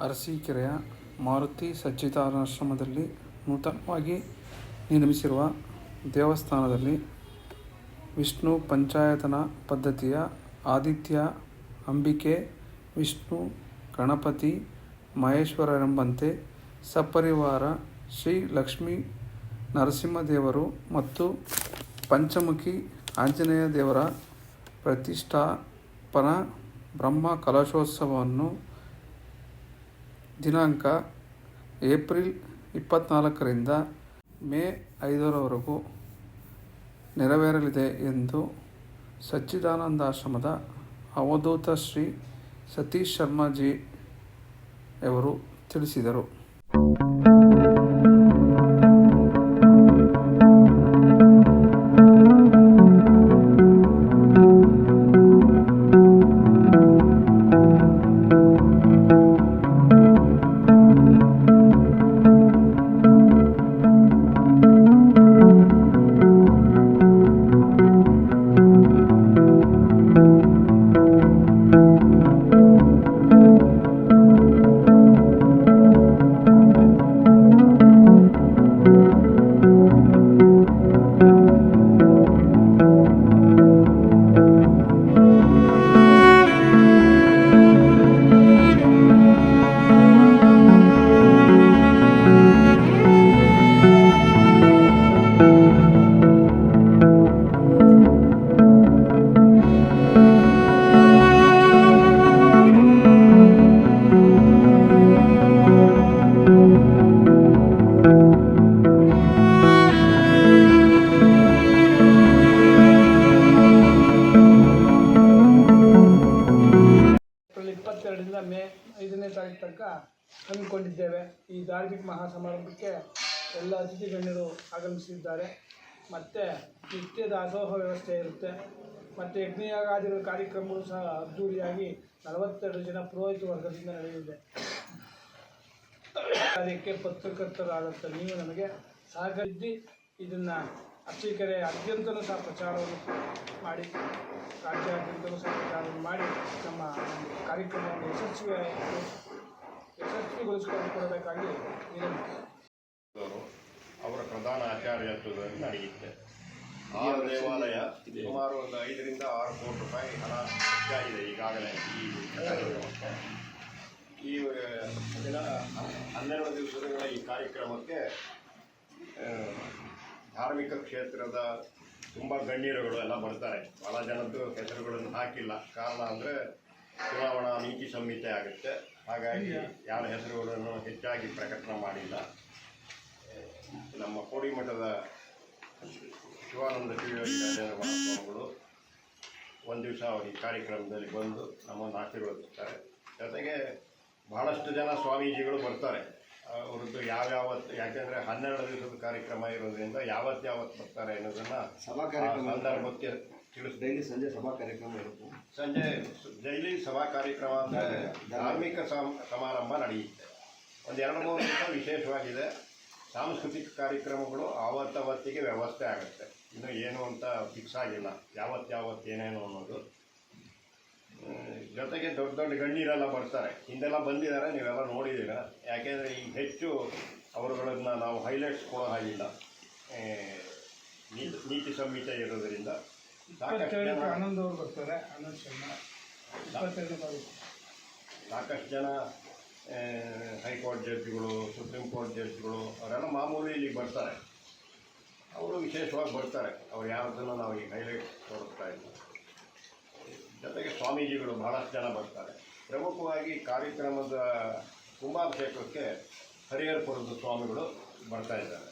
ಅರಸೀಕೆರೆಯ ಮಾರುತಿ ಸಚ್ಚಿದಾನಶ್ರಮದಲ್ಲಿ ನೂತನವಾಗಿ ನಿರ್ಮಿಸಿರುವ ದೇವಸ್ಥಾನದಲ್ಲಿ ವಿಷ್ಣು ಪಂಚಾಯತನ ಪದ್ಧತಿಯ ಆದಿತ್ಯ ಅಂಬಿಕೆ, ವಿಷ್ಣು ಗಣಪತಿ ಮಹೇಶ್ವರರೆಂಬಂತೆ ಸಪರಿವಾರ ಶ್ರೀ ಲಕ್ಷ್ಮೀ ನರಸಿಂಹದೇವರು ಮತ್ತು ಪಂಚಮುಖಿ ಆಂಜನೇಯ ದೇವರ ಪ್ರತಿಷ್ಠಾಪನಾ ಬ್ರಹ್ಮ ಕಲಶೋತ್ಸವವನ್ನು ದಿನಾಂಕ ಏಪ್ರಿಲ್ ಇಪ್ಪತ್ತ್ನಾಲ್ಕರಿಂದ ಮೇ ಐದರವರೆಗೂ ನೆರವೇರಲಿದೆ ಎಂದು ಸಚ್ಚಿದಾನಂದಾಶ್ರಮದ ಅವಧೂತ ಶ್ರೀ ಸತೀಶ್ ಶರ್ಮಾಜಿ ಅವರು ತಿಳಿಸಿದರು. ಇಪ್ಪತ್ತೆರಡರಿಂದ ಮೇ ಐದನೇ ತಾರೀಕು ತನಕ ಹಮ್ಮಿಕೊಂಡಿದ್ದೇವೆ. ಈ ಧಾರ್ಮಿಕ ಮಹಾ ಸಮಾರಂಭಕ್ಕೆ ಎಲ್ಲ ಅತಿಥಿ ಗಣ್ಯರು ಆಗಮಿಸಿದ್ದಾರೆ. ಮತ್ತು ನಿತ್ಯದ ಅಸೋಹ ವ್ಯವಸ್ಥೆ ಇರುತ್ತೆ. ಮತ್ತು ಯಜ್ಞಯಾಗಾದಿಗಳ ಕಾರ್ಯಕ್ರಮಗಳು ಸಹ ಅದ್ದೂರಿಯಾಗಿ ನಲವತ್ತೆರಡು ಜನ ಪುರೋಹಿತ ವರ್ಗದಿಂದ ನಡೆಯಲಿದೆ. ಕಾರ್ಯಕ್ಕೆ ಪತ್ರಕರ್ತರಾದಂಥ ನೀವು ನಮಗೆ ಸಹಕರಿಸಿ ಇದನ್ನು ಅರ್ಚೀಕೆರೆ ಅತ್ಯಂತನೂ ಸಹ ಪ್ರಚಾರವನ್ನು ಮಾಡಿ ರಾಜ್ಯಾದ್ಯಂತನೂ ಸಹ ಪ್ರಚಾರವನ್ನು ಮಾಡಿ ನಮ್ಮ ಕಾರ್ಯಕ್ರಮವನ್ನು ಯಶಸ್ವಿ ಯಶಸ್ವಿಗೊಳಿಸಿಕೊಂಡು ಕೊಡಬೇಕಾಗಿ ಅವರು ಪ್ರಧಾನ ಆಚಾರ್ಯತ್ವದಲ್ಲಿ ನಡೆಯುತ್ತೆ. ಆ ದೇವಾಲಯ ಸುಮಾರು ಒಂದು ಐದರಿಂದ ಆರು ಕೋಟಿ ರೂಪಾಯಿ ಹಣ ಖರ್ಚಾಗಿದೆ ಈಗಾಗಲೇ ಈ ಕಾರ್ಯಕ್ರಮಕ್ಕೆ. ಈ ದಿನ ಹನ್ನೆರಡು ದಿವಸಗಳ ಈ ಕಾರ್ಯಕ್ರಮಕ್ಕೆ ಧಾರ್ಮಿಕ ಕ್ಷೇತ್ರದ ತುಂಬ ಗಣ್ಯರುಗಳು ಎಲ್ಲ ಬರ್ತಾರೆ. ಭಾಳ ಜನದ್ದು ಹೆಸರುಗಳನ್ನು ಹಾಕಿಲ್ಲ. ಕಾರಣ ಅಂದರೆ ಚುನಾವಣಾ ನೀತಿ ಸಂಹಿತೆ ಆಗುತ್ತೆ. ಹಾಗಾಗಿ ಯಾರ ಹೆಸರುಗಳನ್ನು ಹೆಚ್ಚಾಗಿ ಪ್ರಕಟಣೆ ಮಾಡಿಲ್ಲ. ನಮ್ಮ ಕೋಡಿಮಠದ ಶಿವಾನಂದ ಶಿವಗಳು ಒಂದು ದಿವಸ ಅವರು ಈ ಕಾರ್ಯಕ್ರಮದಲ್ಲಿ ಬಂದು ನಮ್ಮನ್ನು ಆಶೀರ್ವದಿಸ್ತಾರೆ. ಜೊತೆಗೆ ಬಹಳಷ್ಟು ಜನ ಸ್ವಾಮೀಜಿಗಳು ಬರ್ತಾರೆ. ಅವ್ರದ್ದು ಯಾವ್ಯಾವತ್ತು ಯಾಕೆಂದರೆ ಹನ್ನೆರಡು ದಿವಸದ ಕಾರ್ಯಕ್ರಮ ಇರೋದ್ರಿಂದ ಯಾವತ್ತು ಯಾವತ್ತು ಬರ್ತಾರೆ ಅನ್ನೋದನ್ನು ಸಭಾ ಕಾರ್ಯಕ್ರಮ ಸಂದರ್ಭಕ್ಕೆ ತಿಳಿಸ್ಬೇಕು. ಡೈಲಿ ಸಂಜೆ ಸಭಾ ಕಾರ್ಯಕ್ರಮ ಇರುತ್ತೆ. ಸಂಜೆ ಡೈಲಿ ಸಭಾ ಕಾರ್ಯಕ್ರಮ ಅಂದರೆ ಧಾರ್ಮಿಕ ಸಮ- ಸಮಾರಂಭ ನಡೆಯುತ್ತೆ. ಒಂದು ಎರಡು ಮೂರು ದಿವಸ ವಿಶೇಷವಾಗಿದೆ. ಸಾಂಸ್ಕೃತಿಕ ಕಾರ್ಯಕ್ರಮಗಳು ಆವತ್ತವತ್ತಿಗೆ ವ್ಯವಸ್ಥೆ ಆಗುತ್ತೆ. ಇನ್ನು ಏನು ಅಂತ ಫಿಕ್ಸ್ ಆಗಿಲ್ಲ. ಯಾವತ್ತು ಯಾವತ್ತು ಏನೇನು ಅನ್ನೋದು. ಜೊತೆಗೆ ದೊಡ್ಡ ದೊಡ್ಡ ಗಣ್ಯರೆಲ್ಲ ಬರ್ತಾರೆ. ಹಿಂದೆಲ್ಲ ಬಂದಿದ್ದಾರೆ ನೀವೆಲ್ಲ ನೋಡಿದ್ದೀರ? ಯಾಕೆಂದರೆ ಈಗ ಹೆಚ್ಚು ಅವರುಗಳನ್ನು ನಾವು ಹೈಲೈಟ್ಸ್ ಕೊಡೋ ಹಾಗಿಲ್ಲ. ನೀತಿ ನೀತಿ ಸಂಹಿತೆ ಇರೋದರಿಂದ ಸಾಕಷ್ಟು ಇಪ್ಪತ್ತೆರಡಕ್ಕೆ ಜನ ಆನಂದ್ ಅವರು ಬರ್ತಾರೆ ಆನಂದ್ ಶರ್ಮಾ. ಸಾಕಷ್ಟು ಜನ ಹೈಕೋರ್ಟ್ ಜಡ್ಜ್ಗಳು ಸುಪ್ರೀಂ ಕೋರ್ಟ್ ಜಡ್ಜ್ಗಳು ಅವರೆಲ್ಲ ಮಾಮೂಲಿ ಇಲ್ಲಿ ಬರ್ತಾರೆ. ಅವರು ವಿಶೇಷವಾಗಿ ಬರ್ತಾರೆ. ಅವ್ರು ಯಾರದನ್ನು ನಾವು ಈಗ ಹೈಲೈಟ್ ತೋರಿಸ್ತಾ ಇಲ್ಲ. ಜೊತೆಗೆ ಸ್ವಾಮೀಜಿಗಳು ಬಹಳಷ್ಟು ಜನ ಬರ್ತಾರೆ. ಪ್ರಮುಖವಾಗಿ ಕಾರ್ಯಕ್ರಮದ ಕುಂಭಾಭಿಷೇಕಕ್ಕೆ ಹರಿಹರಪುರದ ಸ್ವಾಮಿಗಳು ಬರ್ತಾ ಇದ್ದಾರೆ.